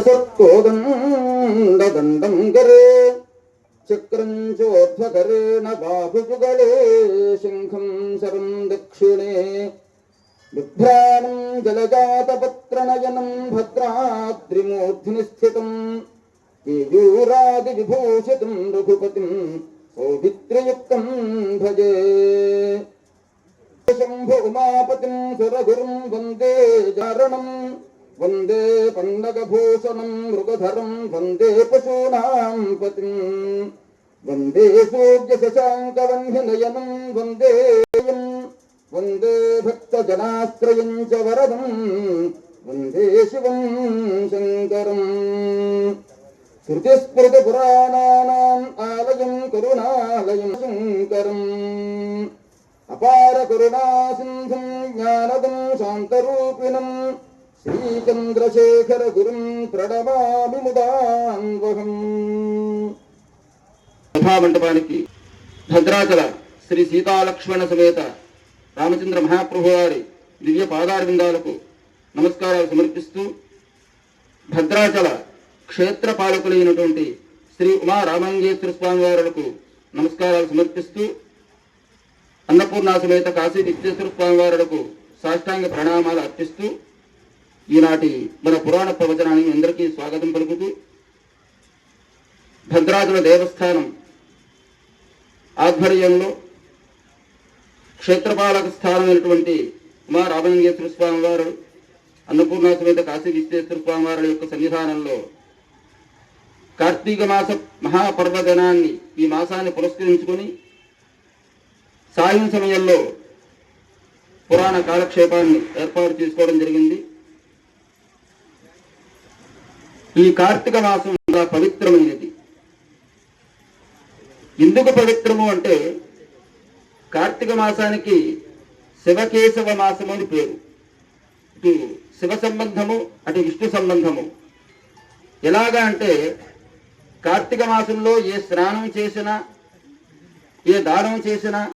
సత్కోదండదండం గరే చక్రం చోర్ధ్వకరేణ బాహుజుగళే శంఖం శరం దక్షిణే బిభ్రాణం జలజాతపత్రనయనం భద్రాద్రిమూర్ధ్ని స్థితం కేయూరాది విభూషితం రఘుపతిం సౌభిత్రయుక్తం భజే శంభు ఉమాపతిం సురగురుం వందే జారణం వందే పండగభూషణం మృగధరం వందే పశూనాం పతిం వందే సూర్య శశాంకవన్యనయనం వందే వందే భక్తజనాశ్రయం చ వరదం వందే శివం శంకరం శృతిస్మృతిపురాణానాం ఆలయం కరుణాలయం శంకరం అపార కరుణా సింధుం జ్ఞానదం శాంతరూపిణం శ్రీచంద్రశేఖర గురుం ప్రణమామి ముదాన్వహం భద్రాచల శ్రీ సీతాలక్ష్మణ సమేత రామచంద్ర మహాప్రభు వారి దివ్య పాదారవిందాలకు నమస్కారాలు సమర్పిస్తూ భద్రాచల క్షేత్ర పాలకులైనటువంటి శ్రీ ఉమా రామంగేశ్వర స్వామి వారులకు నమస్కారాలు సమర్పిస్తూ అన్నపూర్ణ సమేత కాశీ విద్యేశ్వర స్వామి వారులకు సాష్టాంగ ప్రణామాలు అర్పిస్తూ ఈనాటి మన పురాణ ప్రవచనానికి అందరికీ స్వాగతం పలుకుతూ భద్రాచల దేవస్థానం ఆధ్వర్యంలో క్షేత్రపాలక స్థానమైనటువంటి ఉమా రామలింగేశ్వర స్వామి వారు అన్నపూర్ణ సమేత కాశీ విశ్వేశ్వర స్వామి వారి యొక్క సన్నిధానంలో కార్తీక మాస మహాపర్వదినాన్ని ఈ మాసాన్ని పురస్కరించుకొని సాయం సమయంలో పురాణ కాలక్షేపాన్ని ఏర్పాటు చేసుకోవడం జరిగింది. ఈ కార్తీక మాసం చాలా పవిత్రమైనది. ఎందుకు పవిత్రము అంటే కార్తీక మాసానికి శివకేశవ మాసము అని పేరు. ఇటు శివ సంబంధము అటు విష్ణు సంబంధము. ఎలాగా అంటే కార్తీక మాసంలో ఏ స్నానం చేసినా ఏ దానం చేసినా